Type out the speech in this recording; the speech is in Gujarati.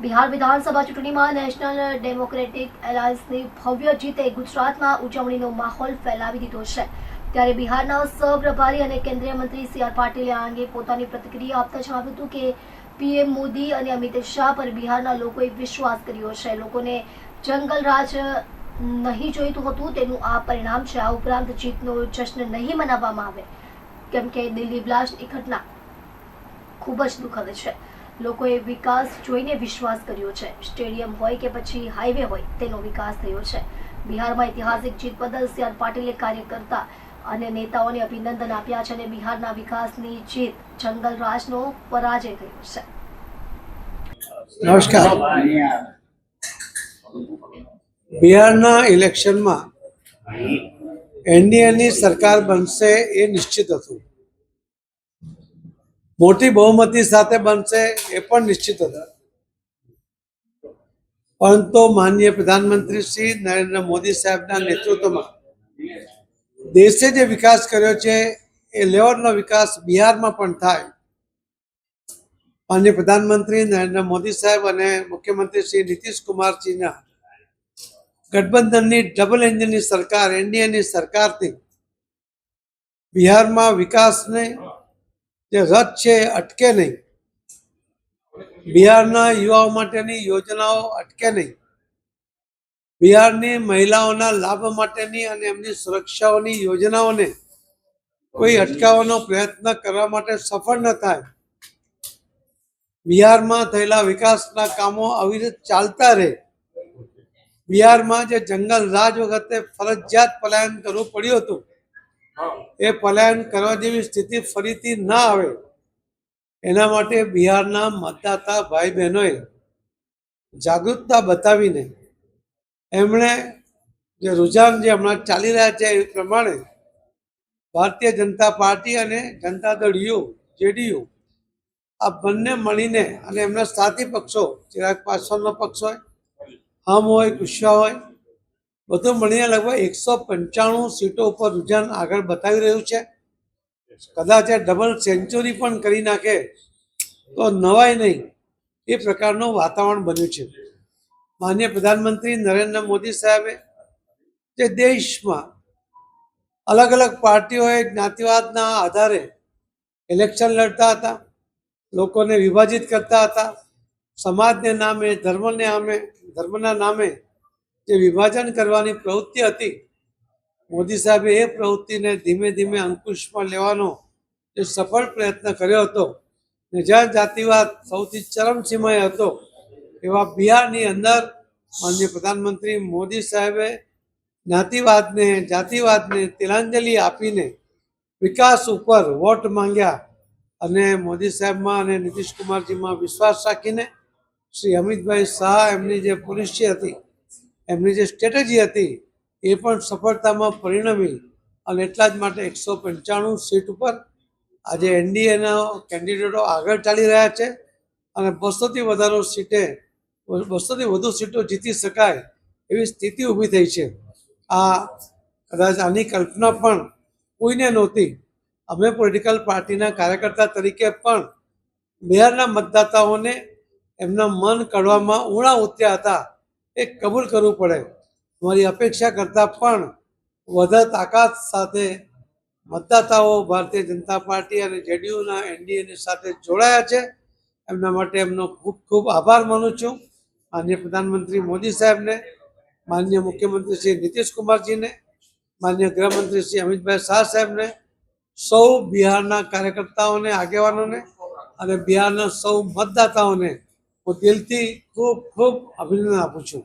બિહાર વિધાનસભા ચૂંટણીમાં નેશનલ ડેમોક્રેટિક એલાયન્સની ભવ્ય જીતે ગુજરાતમાં ઉજવણીનો માહોલ ફેલાવી દીધો છે. ત્યારે બિહારના સહપ્રભારી અને કેન્દ્રીય મંત્રી સી આર પાટીલે આ અંગે પોતાની પ્રતિક્રિયા આપતા જણાવ્યું હતું કે, પીએમ મોદી અને અમિત શાહ પર બિહારના લોકોએ વિશ્વાસ કર્યો છે. લોકોને જંગલ રાજ નહીં જોઈતું હતું, તેનું આ પરિણામ છે. આ ઉપરાંત જીતનો જશ્ન નહીં મનાવવામાં આવે. કેમ કે દિલ્હી બ્લાસ્ટની ઘટના ખૂબ જ દુઃખદ છે. લોકોએ વિકાસ જોઈને વિશ્વાસ કર્યો છે. સ્ટેડિયમ હોય કે પછી હાઈવે હોય, તેનો વિકાસ થયો છે. બિહારમાં ઐતિહાસિક જીત બદલ સી આર પાટીલે કાર્યકર્તા અને નેતાઓને અભિનંદન આપ્યા છે અને બિહારના વિકાસની જીત જંગલ રાજનો પરાજય થયો છે. નમસ્કાર. બિહારના ઇલેક્શનમાં એનડીએની સરકાર બનશે એ નિશ્ચિત હતું. મોટી બહુમતી સાથે બનશે એ પણ નિશ્ચિત હતા. પરંતુ માનનીય પ્રધાનમંત્રી શ્રી નરેન્દ્ર મોદી સાહેબના નેતૃત્વમાં દેશે જે વિકાસ કર્યો છે, એ લેવલનો વિકાસ બિહારમાં પણ થાય. માનનીય પ્રધાનમંત્રી નરેન્દ્ર મોદી સાહેબ અને મુખ્યમંત્રી શ્રી નીતિશ કુમારજીના ગઠબંધનની ડબલ એન્જિનની સરકાર, એનડીએની સરકારથી બિહારમાં વિકાસને જે રથ છે અટકે નહીં. બિહારના યુવાઓ માટેની યોજનાઓ અટકે નહીં. બિહારની મહિલાઓના લાભ માટેની અને એમની સુરક્ષાઓની યોજનાઓને કોઈ અટકાવવાનો પ્રયત્ન કરવા માટે સફળ ન થાય. બિહારમાં થયેલા વિકાસના કામો આવી રીતે ચાલતા રહે. બિહારમાં જે જંગલ રાજ વખતે ફરજિયાત પલાયન કરવું પડ્યું હતું. એ પલાયન કરવા જેવી સ્થિતિ ફરીથી ના આવે. એના માટે બિહારના મતદાતા ભાઈ બહેનોએ જાગૃતતા બતાવીને એમણે જે રુઝાન જે હમણાં ચાલી રહ્યા છે એ પ્રમાણે ભારતીય જનતા પાર્ટી અને જનતા દળ યુ જેડીયુ, આ બંને મળીને અને એમના સાથી પક્ષો, ચિરાગ પાસવાનનો પક્ષ હોય હમ હોય કુશા હોય બધું મળીને લગભગ એકસો પંચાણું સીટો ઉપર રુઝાન આગળ બતાવી રહ્યું છે. કદાચ ડબલ સેન્ચુરી પણ કરી નાખે તો નવાય નહીં. એ પ્રકારનું વાતાવરણ બન્યું છે. માન્ય પ્રધાનમંત્રી નરેન્દ્ર મોદી સાહેબે જે દેશમાં અલગ અલગ પાર્ટીઓએ જ્ઞાતિવાદના આધારે ઇલેક્શન લડતા હતા, લોકોને વિભાજિત કરતા હતા, સમાજને નામે, ધર્મને નામે ધર્મના નામે જે વિભાજન કરવાની પ્રવૃત્તિ હતી, મોદી સાહેબે એ પ્રવૃત્તિને ધીમે ધીમે અંકુશમાં લેવાનો જે સફળ પ્રયત્ન કર્યો હતો. ને જ્યાં જાતિવાદ સૌથી ચરમસીમાએ હતો. એવા બિહારની અંદર માનનીય પ્રધાનમંત્રી મોદી સાહેબે જ્ઞાતિવાદને જાતિવાદને તિલાંજલિ આપીને વિકાસ ઉપર વોટ માંગ્યા અને મોદી સાહેબમાં અને નીતિશ કુમારજીમાં વિશ્વાસ રાખીને શ્રી અમિતભાઈ શાહ એમની જે પોલિસી હતી એમની જે સ્ટ્રેટેજી હતી, એ પણ સફળતામાં પરિણમી અને એટલા જ માટે એકસો પંચાણું સીટ ઉપર આજે એનડીએના કેન્ડિડેટો આગળ ચાલી રહ્યા છે અને બસોથી વધારો સીટે, બસોથી વધુ સીટો જીતી શકાય એવી સ્થિતિ ઊભી થઈ છે. આ કદાચ આની કલ્પના પણ કોઈને નહોતી. અમે પોલિટિકલ પાર્ટીના કાર્યકર્તા તરીકે પણ બિહારના મતદાતાઓને એમના મન કાઢવામાં ઉણા ઉત્યા હતા. એ કબૂલ કરવું પડે. અમારી અપેક્ષા કરતાં પણ વધારે તાકાત સાથે મતદાતાઓ ભારતીય જનતા પાર્ટી અને જેડીયુના એનડીએની સાથે જોડાયા છે. એમના માટે એમનો ખૂબ ખૂબ આભાર માનું છું. માન્ય પ્રધાનમંત્રી મોદી સાહેબને, માનનીય મુખ્યમંત્રી શ્રી નીતિશ કુમારજીને માન્ય ગૃહમંત્રી શ્રી અમિતભાઈ શાહ સાહેબને, સૌ બિહારના કાર્યકર્તાઓને, આગેવાનોને અને બિહારના સૌ મતદાતાઓને હું દિલથી ખૂબ ખૂબ અભિનંદન આપું છું.